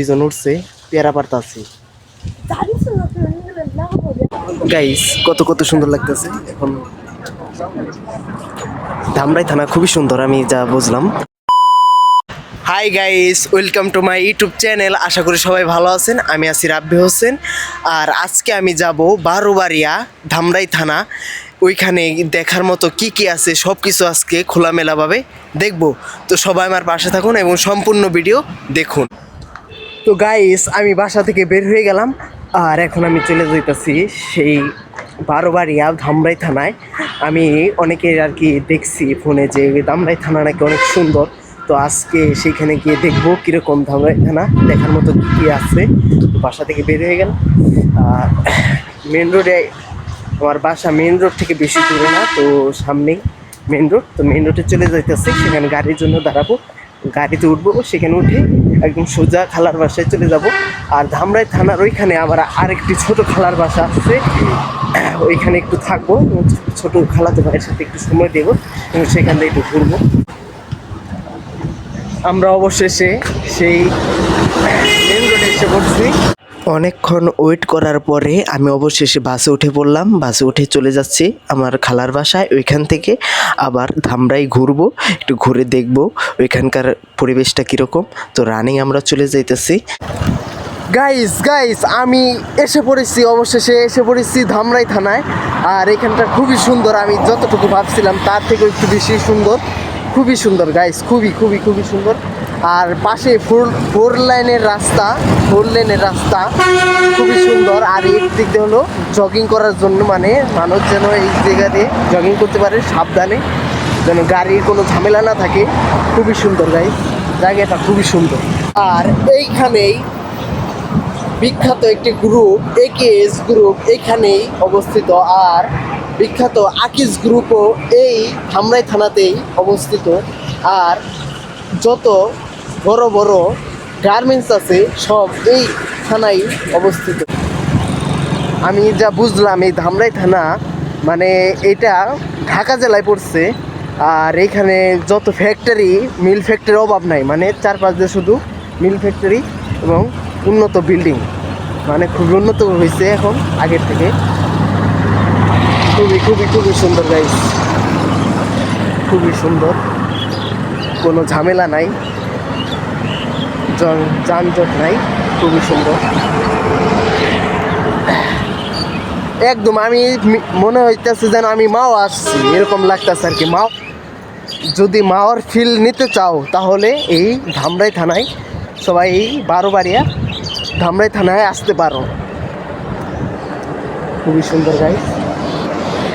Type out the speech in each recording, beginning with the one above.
দুইজন উঠছে, পেয়ারা গাইস কত কত সুন্দর লাগতেছে। এখন ধামরাই থানা খুবই সুন্দর, আমি যা বুঝলাম। Hi guys welcome to my YouTube channel আশা করি সবাই ভালো আছেন, আমি আছি রাব্বি হোসেন। আর আজকে আমি যাব বারোবাড়িয়া ধামরাই থানা। ওইখানে দেখার মতো কি কি আছে সব কিছু আজকে খোলামেলাভাবে দেখব। তো সবাই আমার পাশে থাকুন এবং সম্পূর্ণ ভিডিও দেখুন। তো গাইস আমি বাসা থেকে বের হয়ে গেলাম, আর এখন আমি চলে যাইতেছি সেই বারোবাড়িয়া ধামরাই থানায়। আমি অনেকের আর কি দেখছি ফোনে যে ধামরাই থানা নাকি অনেক সুন্দর। তো আজকে সেইখানে গিয়ে দেখব কীরকম ধামরাই থানা, দেখার মতো কী কী আছে। তো বাসা থেকে বের হয়ে গেলাম। আর মেন রোডে আমার বাসা মেন রোড থেকে বেশি দূরে না, তো সামনেই মেন রোড তো মেন রোডে চলে যাইতেছি, সেখানে গাড়ির জন্য দাঁড়াবো। গাড়িতে উঠবো, সেখানে উঠে একদম সোজা খালার বাসায় চলে যাব। আর ধামরাই থানার ওইখানে আবার আরেকটি ছোট খালার বাসা আসছে ওইখানে একটু থাকব ছোট খালাতে ভাইয়ের সাথে একটু সময় দেবো, এবং সেখান থেকে একটু ঘুরবো। আমরা অবশেষে সেই মেন রোডে এসে পড়ছি। অনেকক্ষণ ওয়েট করার পরে আমি অবশেষে বাসে উঠে পড়লাম। বাসে উঠে চলে যাচ্ছি আমার খালার বাসায়। ওইখান থেকে আবার ধামরাই ঘুরবো, একটু ঘুরে দেখব ওইখানকার পরিবেশটা কীরকম। তো রানিং আমরা চলে যাইতেছি। গাইস গাইস আমি এসে পড়েছি, অবশেষে এসে পড়েছি ধামরাই থানায়। আর এখানটা খুবই সুন্দর, আমি যতটুকু ভাবছিলাম তার থেকেও একটু বেশি সুন্দর। খুবই সুন্দর গাইস খুবই খুবই খুবই সুন্দর। আর পাশে ফোর ফোর লাইনের রাস্তা, ফোর লাইনের রাস্তা খুবই সুন্দর। আর এই দিক দিয়ে হলো জগিং করার জন্য মানে মানুষ যেন এই জায়গাতে জগিং করতে পারে সাবধানে, যেন গাড়ির কোনো ঝামেলা না থাকে। খুবই সুন্দর গাইস জায়গাটা খুবই সুন্দর। আর এইখানেই বিখ্যাত একটি গ্রুপ একেএস গ্রুপ এখানেই অবস্থিত। আর বিখ্যাত আকিস গ্রুপও এই ধামরাই থানাতেই অবস্থিত। আর যত বড় বড় গার্মেন্টস আছে, সব এই থানায় অবস্থিত। আমি যা বুঝলাম, এই ধামরাই থানা মানে এটা ঢাকা জেলায় পড়ছে, আর এখানে যত ফ্যাক্টরি মিল ফ্যাক্টরির অভাব নাই মানে চারপাশ দিয়ে শুধু মিল ফ্যাক্টরি এবং উন্নত বিল্ডিং মানে খুবই উন্নত হয়েছে এখন, আগের থেকে। খুবই খুবই খুবই সুন্দর গাইস খুবই সুন্দর, কোনো ঝামেলা নাই। যানজট নাই, খুবই সুন্দর। একদম আমি মনে হইতেছে যেন আমি মাও আসছি, এরকম লাগতেছে আর কি। মাও, যদি মাওয়ার ফিল নিতে চাও, তাহলে এই ধামরাই থানায় সবাই এই বারোবাড়িয়া ধামরাই থানায় আসতে পারো। খুবই সুন্দর গাইস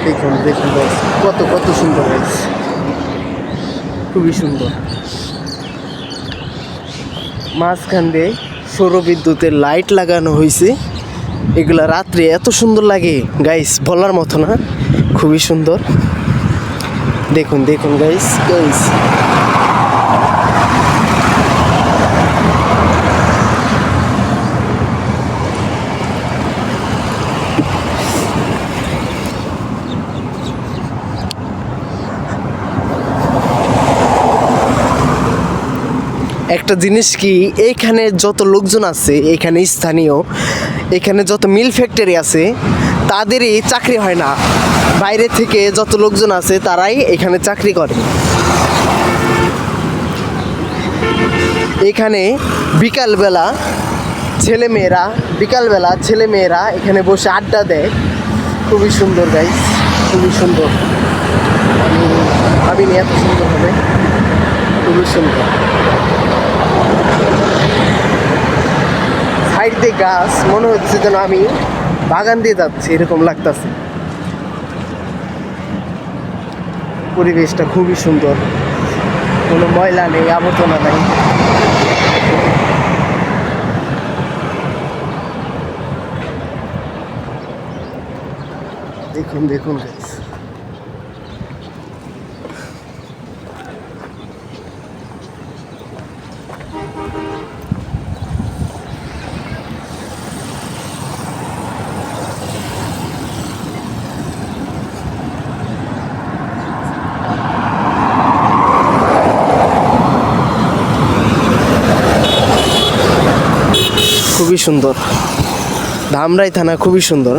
দেখুন দেখুন কত কত সুন্দর গাইস খুবই সুন্দর। মাঝখান দিয়ে সৌরবিদ্যুতের লাইট লাগানো হয়েছে এগুলো রাত্রে এত সুন্দর লাগে। গাইস বলার মতো না। খুবই সুন্দর। দেখুন দেখুন গাইস গাইস একটা জিনিস কি, এইখানে যত লোকজন আছে এখানে স্থানীয়, এখানে যত মিল ফ্যাক্টরি আছে, তাদেরই চাকরি হয় না। বাইরে থেকে যত লোকজন আছে, তারাই এখানে চাকরি করে। এখানে বিকালবেলা ছেলেমেয়েরা বিকালবেলা ছেলেমেয়েরা এখানে বসে আড্ডা দেয়। খুবই সুন্দর গাইস খুবই সুন্দর। আমি ভাবিনি এত সুন্দর হবে। খুবই সুন্দর। সাইড দিয়ে গাছ, মনে হচ্ছে যেন আমি বাগান দিয়ে যাচ্ছি, এরকম লাগতেছে। পরিবেশটা খুবই সুন্দর। কোনো ময়লা নেই, আবর্জনা নেই। দেখুন দেখুন। খুবই সুন্দর। ধামরাই থানা খুবই সুন্দর।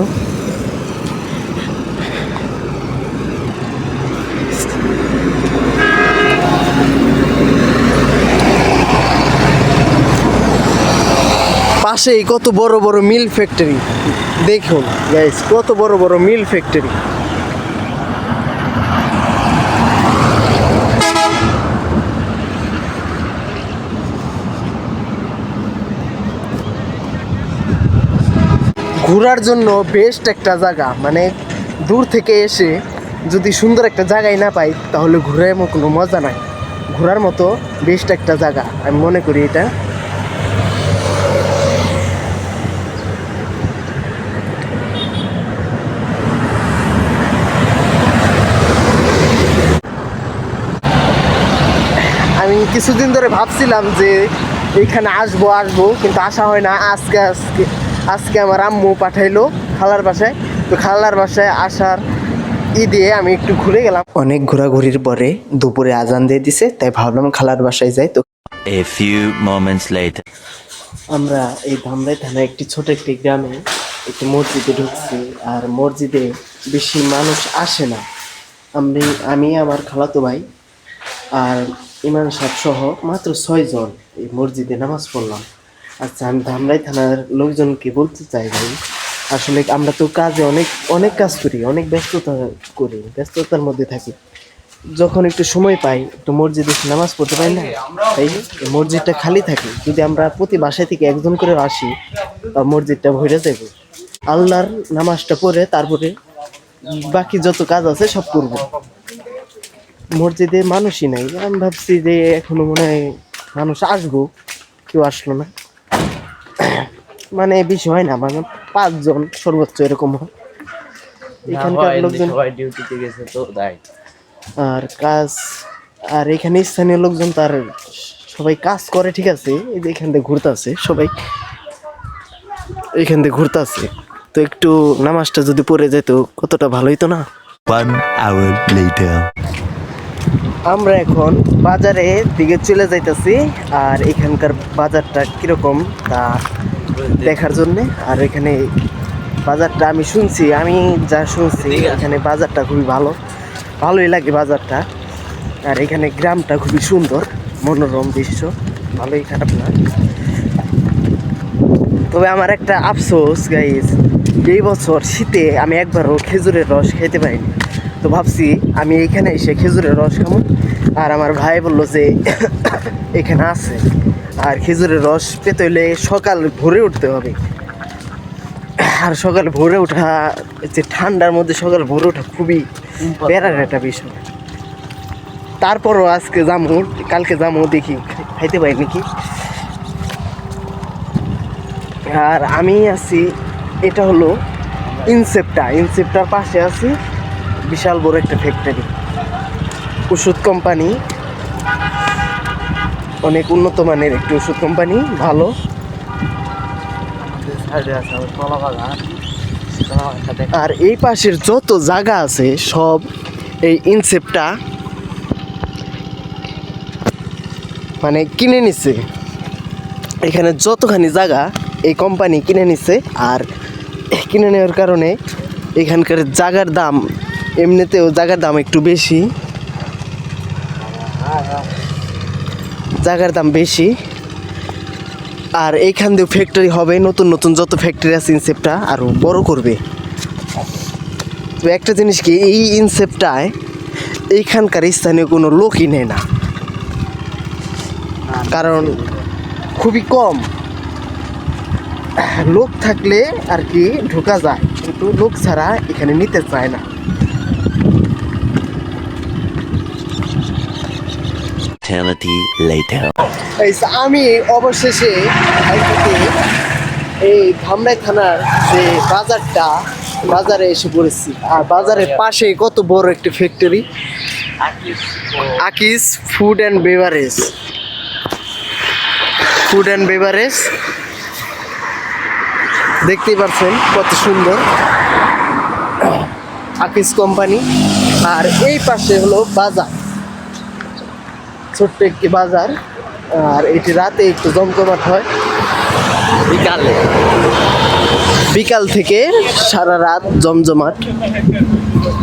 পাশেই কত বড় বড় মিল ফ্যাক্টরি। দেখুন গাইস কত বড় বড় মিল ফ্যাক্টরি। ঘোরার জন্য বেস্ট একটা জায়গা মানে দূর থেকে এসে যদি সুন্দর একটা জায়গায় না পাই, তাহলে ঘুরে কোনো মজা নাই। ঘোরার মতো বেস্ট একটা জায়গা, আমি মনে করি এটা। আমি কিছুদিন ধরে ভাবছিলাম যে, এইখানে আসব আসব, কিন্তু আসা হয় না। আজকে আজকে আজকে আমার আম্মু পাঠাইলো খালার বাসায়। তো খালার বাসায় আসার ই দিয়ে আমি একটু ঘুরে গেলাম। অনেক ঘোরাঘুরির পরে দুপুরে আজান দিয়ে দিছে তাই ভাবলাম খালার বাসায় যাই তো। A few moments later. আমরা এই ধামরাই থানায় একটি ছোট একটি গ্রামে একটি মসজিদে ঢুকছি আর মসজিদে বেশি মানুষ আসে না। আমি আমি আমার খালাতো ভাই আর ইমান সাহেব সহ মাত্র ছয়জন এই মসজিদে নামাজ পড়লাম। আচ্ছা আমি ধামরাই থানার লোকজনকে বলতে চাই ভাই। আসলে আমরা তো কাজে অনেক অনেক কাজ করি, অনেক ব্যস্ততা করি, ব্যস্ততার মধ্যে থাকি। যখন একটু সময় পাই, একটু মসজিদে নামাজ পড়তে পারি না, তাই মসজিদটা খালি থাকে। যদি আমরা প্রতি বাসায় থেকে একজন করে আসি মসজিদটা ভরে যাব আল্লাহর নামাজটা পড়ে তারপরে বাকি যত কাজ আছে সব করব। মসজিদে মানুষই নাই। আমি ভাবছি যে এখনও মনে হয় মানুষ আসব, কেউ আসলো না। মানে বেশি হয় না মানে পাঁচজন সর্বোচ্চ এরকম হয়। এখানকার লোকজন সবাই ডিউটিতে গেছে তো তাই। আর কাজ আর এখানে স্থানীয় লোকজন তার সবাই কাজ করে ঠিক আছে? এই যে এখান থেকে ঘুরতে আছে সবাই। এখান থেকে ঘুরতে আছে তো একটু নামাজটা যদি পড়ে যেত কতটা ভালো হইতো না? One hour later. আমরা এখন বাজারে দিকে চলে যাইতেছি আর এখানকার বাজারটা কীরকম তা দেখার জন্যে। আর এখানে বাজারটা আমি শুনছি আমি যা শুনছি এখানে বাজারটা খুবই ভালো। ভালোই লাগে বাজারটা। আর এখানে গ্রামটা খুবই সুন্দর মনোরম দৃশ্য ভালোই খারাপ না। তবে আমার একটা আফসোস গাইস এই বছর শীতে আমি একবারও খেজুরের রস খেতে পারিনি। তো ভাবছি আমি এখানে এসে খেজুরের রস খাব আর আমার ভাই বলল যে এখানে আছে। আর খেজুরের রস পেতে হলে সকাল ভোরে উঠতে হবে। আর সকাল ভোরে ওঠা যে ঠান্ডার মধ্যে সকাল ভোরে ওঠা খুবই প্যারার একটা বিষয়। তারপরও আজকে যাব কালকে যাব দেখি খাইতে পারি নাকি? আর আমি আছি এটা হলো ইনসেপ্টা ইনসেপ্টার পাশে আছি বিশাল বড় একটা ফ্যাক্টরি ওষুধ কোম্পানি অনেক উন্নত মানের একটি ওষুধ কোম্পানি ভালো। আর এই পাশের যত জায়গা আছে, সব এই ইনসেপ্টা মানে কিনে নিছে। এখানে যতখানি জায়গা এই কোম্পানি কিনে নিছে, আর কিনে নেওয়ার কারণে এখানকার জাগার দাম এমনিতেও জাগার দাম একটু বেশি। জায়গার দাম বেশি। আর এইখান দিয়ে ফ্যাক্টরি হবে, নতুন নতুন যত ফ্যাক্টরি আছে ইনসেপটা আরও বড় করবে। তো একটা জিনিস কি, এই ইনসেপটায় এইখানকার স্থানীয় কোনো লোকই নেয় না। কারণ খুবই কম। লোক থাকলে আর কি ঢোকা যায় কিন্তু লোক ছাড়া এখানে নিতে চায় না. আমি অবশেষে এই ধামরাই থানার যে বাজারটা বাজারে এসে পড়েছি। আর বাজারের পাশে কত বড় একটি factory Akij food and beverage food and beverage দেখতেই পাচ্ছেন কত সুন্দর। আকিস কোম্পানি। আর এই পাশে হলো বাজার। ছোট্ট একটি বাজার। আর এটি রাতে একটু জমজমাট হয়। বিকালে। বিকাল থেকে সারা রাত জমজমাট।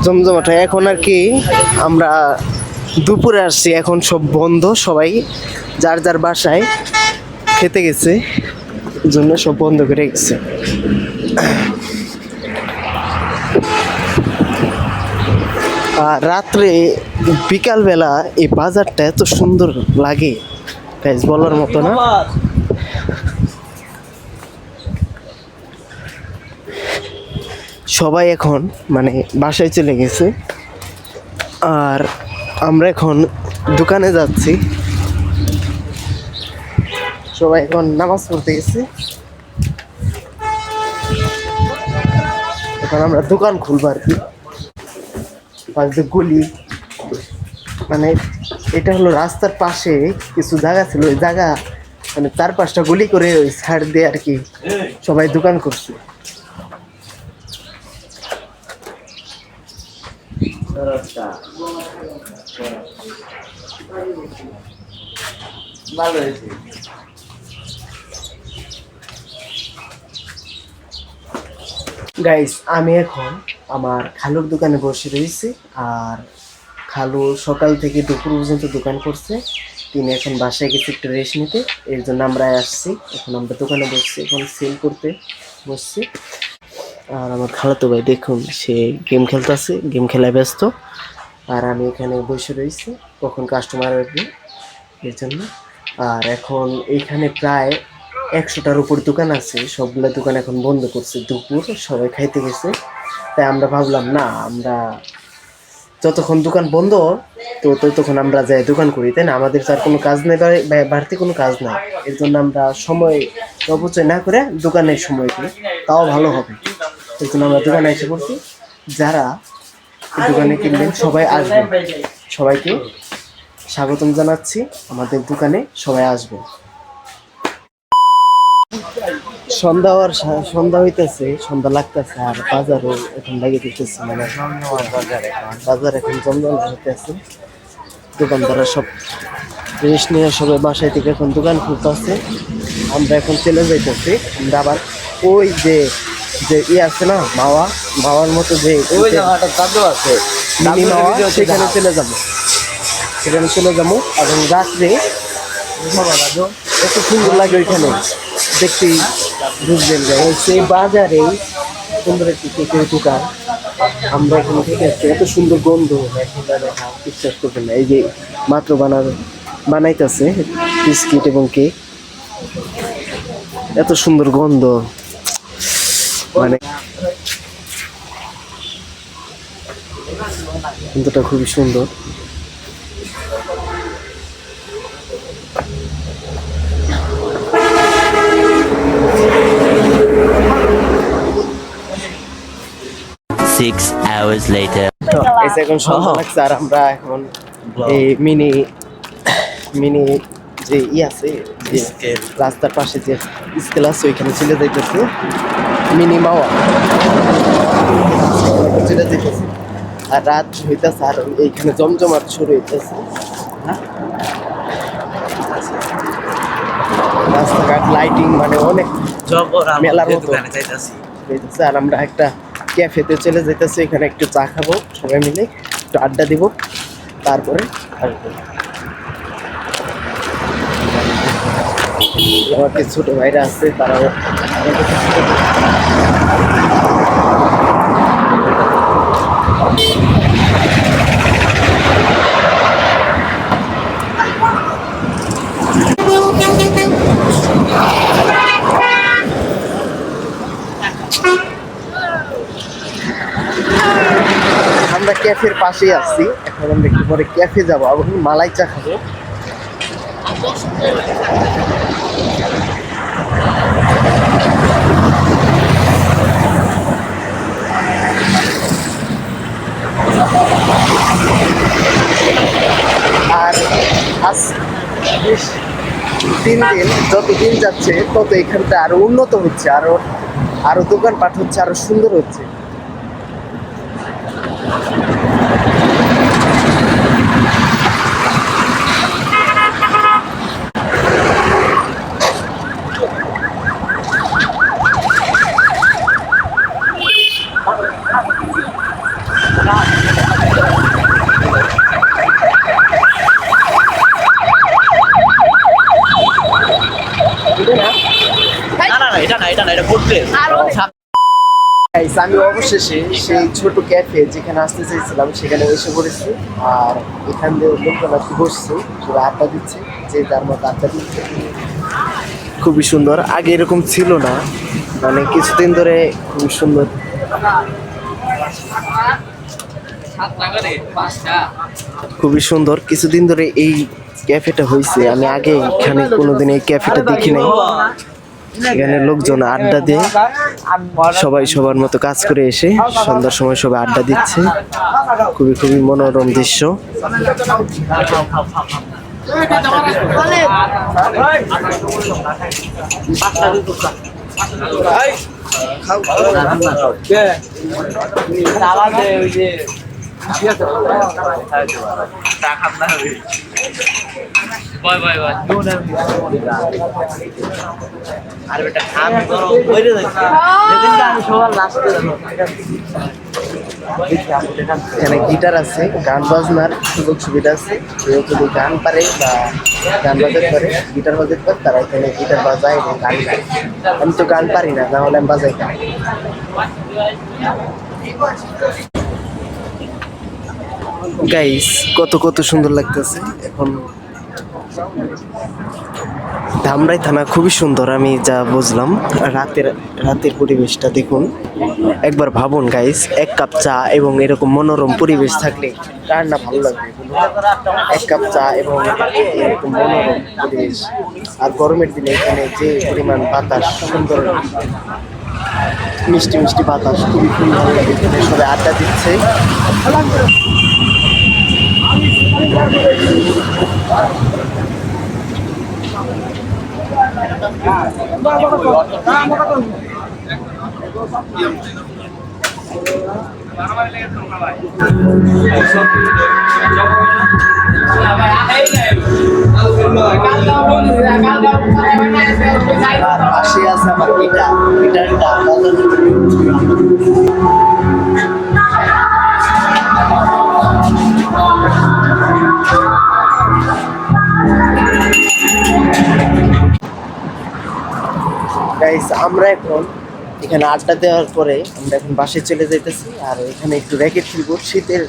জমজমাট হয়। এখন আর কি আমরা দুপুরে আসছি। এখন সব বন্ধ। সবাই যার যার বাসায় খেতে গেছে। জন্য সব বন্ধ করে গেছে। আর রাত্রে বিকালবেলা এই বাজারটা এত সুন্দর লাগে বলার মতো না। সবাই এখন মানে বাসায় চলে গেছে। আর আমরা এখন দোকানে যাচ্ছি। সবাই এখন নামাজ পড়তে গেছে। এখন আমরা দোকান খুলবো আর কি। পাশে গলি। মানে এটা হলো রাস্তার পাশে কিছু জায়গা ছিল, ওই জায়গা মানে চার পাঁচটা গলি করে ওই ছাড় দিয়ে আর কি সবাই দোকান করছে। ভালো হয়েছে। গাইস আমি এখন আমার খালুর দোকানে বসে রয়েছি আর খালু সকাল থেকে দুপুর পর্যন্ত দোকান করছে। তিনি এখন বাসায় গেছে একটু রেস্ট নিতে। এর জন্য আমরা আসছি। এখন আমরা দোকানে বসছি, এখন সেল করতে বসছি। আর আমার খালাতো ভাই, দেখুন, সে গেম খেলতেছে গেম খেলায় ব্যস্ত। আর আমি এখানে বসে রয়েছি, কখন কাস্টমার আসবে এর জন্য। আর এখন এইখানে প্রায় একশোটার উপর দোকান আছে, সবগুলো দোকান এখন বন্ধ করছে দুপুর, সবাই খাইতে গেছে। তাই আমরা ভাবলাম, না, আমরা যতক্ষণ দোকান বন্ধ, তো ততক্ষণ আমরা যাই দোকান করি, তাই না? আমাদের তো আর কোনো কাজ নেই বাড়তি কোনো কাজ নাই। এর জন্য আমরা সময় অপচয় না করে দোকানের সময় দিই তাও ভালো হবে। এর জন্য আমরা দোকানে এসে পড়ছি। যারা দোকানে কিনবেন, সবাই আসবেন। সবাইকে স্বাগতম জানাচ্ছি। আমাদের দোকানে সবাই আসবে সন্ধ্যা হওয়ার সন্ধ্যা হইতেছে সন্ধ্যা লাগতেছে আর বাজারও এখন লাগে দিতেছে মানে বাজার এখন জমজম হইতেছে। দোকানদাররা সব জিনিস নিয়ে সবাই বাসায় থেকে এখন দোকান খুলতেছে। আমরা এখন চলে যাইতেছি আমরা আবার ওই যে যে ই আছে না মাওয়া মাওয়ার মতো যে ওই জায়গাটা দাদু আছে মিনি মাওয়া সেখানে চলে যাব। সেখানে চলে যাব এবং রাত্রে এত সুন্দর লাগে ওইখানে। দেখতেই বুঝবেন যে সেই বাজারে সুন্দর একটি কেকের দোকান। আমরা এখানে থেকে আসছি এত সুন্দর গন্ধ। বিশ্বাস করবেন না এই যে মাত্র বানাবে বানাইতেছে বিস্কিট এবং কেক। এত সুন্দর গন্ধ। মানে গন্ধটা খুবই সুন্দর। Six hours later. যে এখন সন্ধ্যা লাগছে আর আমরা এখন এই মিনি মিনি যে ই আছে যে রাস্তার পাশে যে স্কেল আছে ওইখানে চলে যাইতেছে। মিনি মাওয়া চলে যাইতেছে। আর রাত হইতেছে আর এইখানে জমজমাট শুরু হইতেছে। রাস্তাঘাট লাইটিং মানে অনেক মেলার মতো আর আমরা একটা ক্যাফেতে চলে যেতেছে এখানে একটু চা খাব, সবাই মিলে একটু আড্ডা দিব, তারপরে আমার কিছু ছোট ভাইরা আছে, তারাও আমাদের সাথে- আমরা ক্যাফের পাশেই আছি। এখন আমরা একটু পরে ক্যাফে যাব। এবং মালাই চা খাব। আর আজ দিন দিন যত দিন যাচ্ছে, তত এখানটা আরও উন্নত হচ্ছে। আরও আরও দোকানপাট হচ্ছে, আরও সুন্দর হচ্ছে। আমি অবশেষে সেই ছোট ক্যাফে যেখানে আসতে চাইছিলাম সেখানে এসে পড়েছি। আর এখান দিয়ে লোকজন কি বসছে সেটা আড্ডা দিচ্ছে যে তার মতো আড্ডা দিচ্ছে। খুবই সুন্দর। আগে এরকম ছিল না। মানে কিছুদিন ধরে খুবই সুন্দর। খুবই সুন্দর। কিছুদিন ধরে এই ক্যাফেটা হয়েছে আমি আগে এখানে কোনোদিন এই ক্যাফেটা দেখি নাই। এখানে লোকজন আড্ডা দিয়ে। সবাই সবার মতো কাজ করে এসে সন্ধ্যার সময় সবাই আড্ডা দিচ্ছে। খুবই খুবই মনোরম দৃশ্য। টাকা এখানে গিটার আছে গান বাজনার সুযোগ সুবিধা আছে। কেউ যদি গান পারে বা গান বাজাতে পারে গিটার বাজাতে পারে তারা এখানে গিটার বাজায় এবং গান গায়। আমি তো গান পারি না তাহলে আমি বাজাই না। গাইস কত কত সুন্দর লাগতেছে। এখন ধামরাই থানা খুবই সুন্দর, আমি যা বুঝলাম। রাতের রাতের পরিবেশটা দেখুন। একবার ভাবুন গাইস এক কাপ চা এবং এরকম মনোরম পরিবেশ থাকলে কার না ভালো লাগবে এক কাপ চা এবং এরকম মনোরম পরিবেশ। আর গরমের দিনে এখানে যে পরিমাণ বাতাস, সুন্দর মিষ্টি মিষ্টি বাতাস, খুবই খুবই ভালো লাগে সবাই আড্ডা দিচ্ছে। পাশে আছে গিটারটা বাজানো গাইস আমরা এখন এখানে আড্ডা দেওয়ার পরে আমরা এখন বাসে চলে যাইতেছি আর এখানে একটু র্যাকেট খেলব। শীতের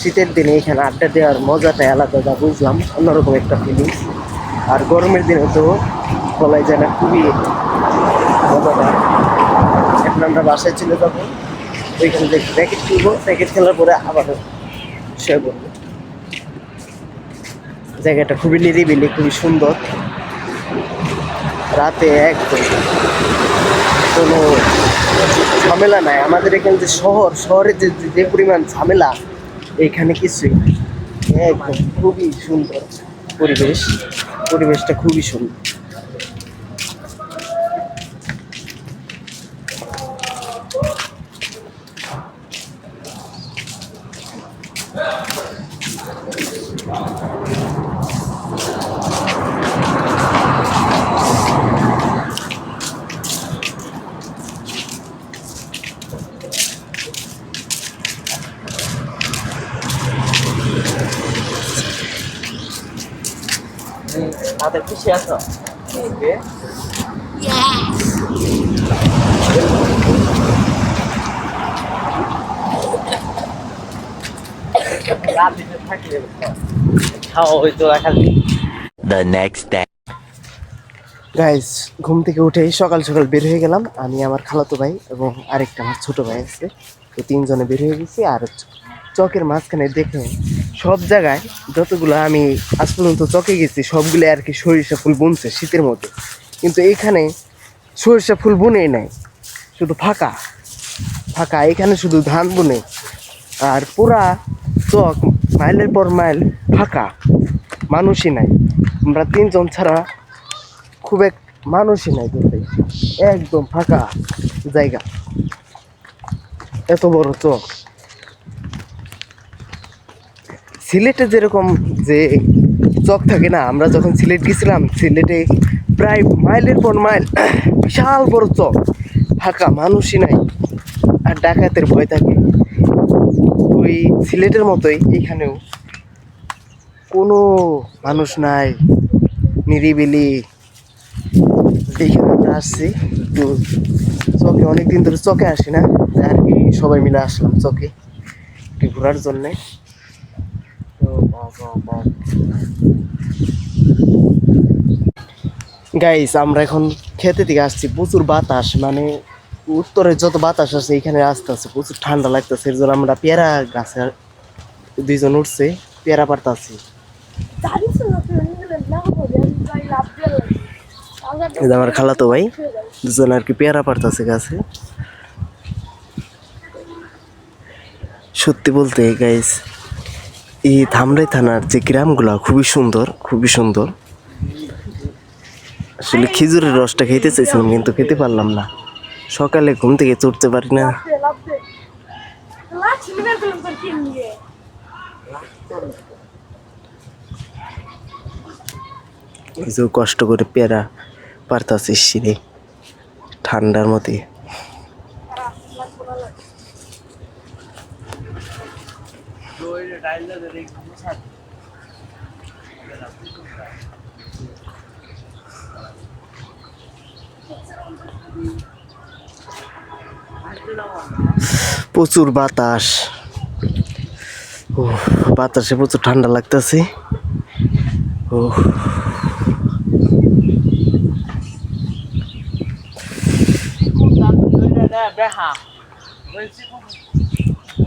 শীতের দিনে এখানে আড্ডা দেওয়ার মজাটাই আলাদা, যা বুঝলাম। অন্যরকম একটা ফিলিংস আর গরমের দিনে তো বলাই যায় না, খুবই মজাদার। এখন আমরা বাসায় চলে যাব। ওইখানে যে র্যাকেট খেলব র্যাকেট খেলার পরে আবার শুয়ে পড়ব জায়গাটা খুবই নিরিবিলি, খুবই সুন্দর। রাতে এক কোনো ঝামেলা নাই। আমাদের এখানে যে শহর, শহরে যে যে- পরিমাণ ঝামেলা, এখানে কিছুই নাই। একদম খুবই সুন্দর পরিবেশ। পরিবেশটা খুবই সুন্দর। খুশি আছো? ঘুম থেকে উঠে সকাল সকাল বের হয়ে গেলাম। আমি আমার খালাতো ভাই এবং আরেকটা আমার ছোট ভাই আছে। তিনজনে বের হয়ে গেছি আর চকের মাঝখানে দেখে সব জায়গায় যতগুলো আমি আজ পর্যন্ত চকে গেছি, সবগুলো আর কি সরিষা ফুল বুনছে শীতের মধ্যে। কিন্তু এখানে সরিষা ফুল বুনেই নাই, শুধু ফাঁকা। ফাঁকা, এখানে শুধু ধান বুনে। আর পুরা চক মাইলের পর মাইল ফাঁকা, মানুষই নাই। আমরা তিনজন ছাড়া খুব এক মানুষই নাই বলতে একদম ফাঁকা জায়গা। এত বড় চক। সিলেটে যেরকম যে চক থাকে না, আমরা যখন সিলেট গেছিলাম, সিলেটে প্রায় মাইলের পর মাইল বিশাল বড় চক। ফাঁকা, মানুষই নাই, আর ডাকাতের ভয় থাকে। ওই সিলেটের মতোই এখানেও কোনো মানুষ নাই, নিরিবিলি। এইখানে আমরা আসছি, একটু চকে, অনেকদিন ধরে চকে আসি না, আর কি সবাই মিলে আসলাম চকে, একটু ঘোরার জন্যে। গাইস আমরা এখন খেতে থেকে আসছি। প্রচুর বাতাস মানে উত্তরে যত বাতাস আছে, এখানে আসতে আছে প্রচুর ঠান্ডা লাগতেছে। এর জন্য আমরা পেয়ারা গাছে দুইজন উঠছে, পেয়ারা পারতাছি আমার খালাতো ভাই, দুজন আর কি পেয়ারা পারতাছে গাছে। সত্যি বলতে গাইস এই ধামরাই থানার যে গ্রামগুলো, খুবই সুন্দর খুবই সুন্দর। আসলে খেজুরের রসটা খেতে চাইছিলাম কিন্তু খেতে পারলাম না। সকালে ঘুম থেকে চড়তে পারি না। কষ্ট করে পেয়ারা পারতাছে সিঁড়ে, ঠান্ডার মধ্যে। প্রচুর বাতাস। ও বাতাসে প্রচুর ঠান্ডা লাগতেছে। ও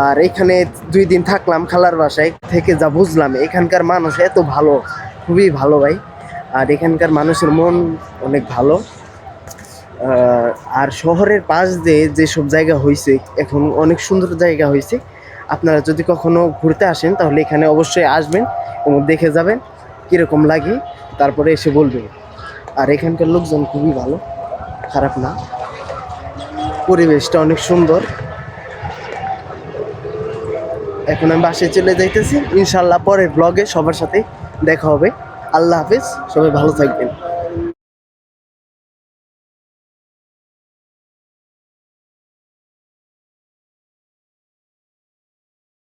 আর এখানে দুই দিন থাকলাম খালার বাসায়, থেকে যা বুঝলাম, এখানকার মানুষ এত ভালো, খুবই ভালো ভাই। আর এখানকার মানুষের মন অনেক ভালো। আর শহরের পাশ দিয়ে যেসব জায়গা হয়েছে এখন অনেক সুন্দর জায়গা হয়েছে আপনারা যদি কখনো ঘুরতে আসেন, তাহলে এখানে অবশ্যই আসবেন, এবং দেখে যাবেন কীরকম লাগে, তারপরে এসে বলবেন আর এখানকার লোকজন খুবই ভালো, খারাপ না। পরিবেশটা অনেক সুন্দর। এখন আমি বাসায় চলে যাইতেছি। ইনশাল্লাহ পরের ব্লগে সবার সাথে দেখা হবে। আল্লাহ হাফিজ, সবাই ভালো থাকবেন।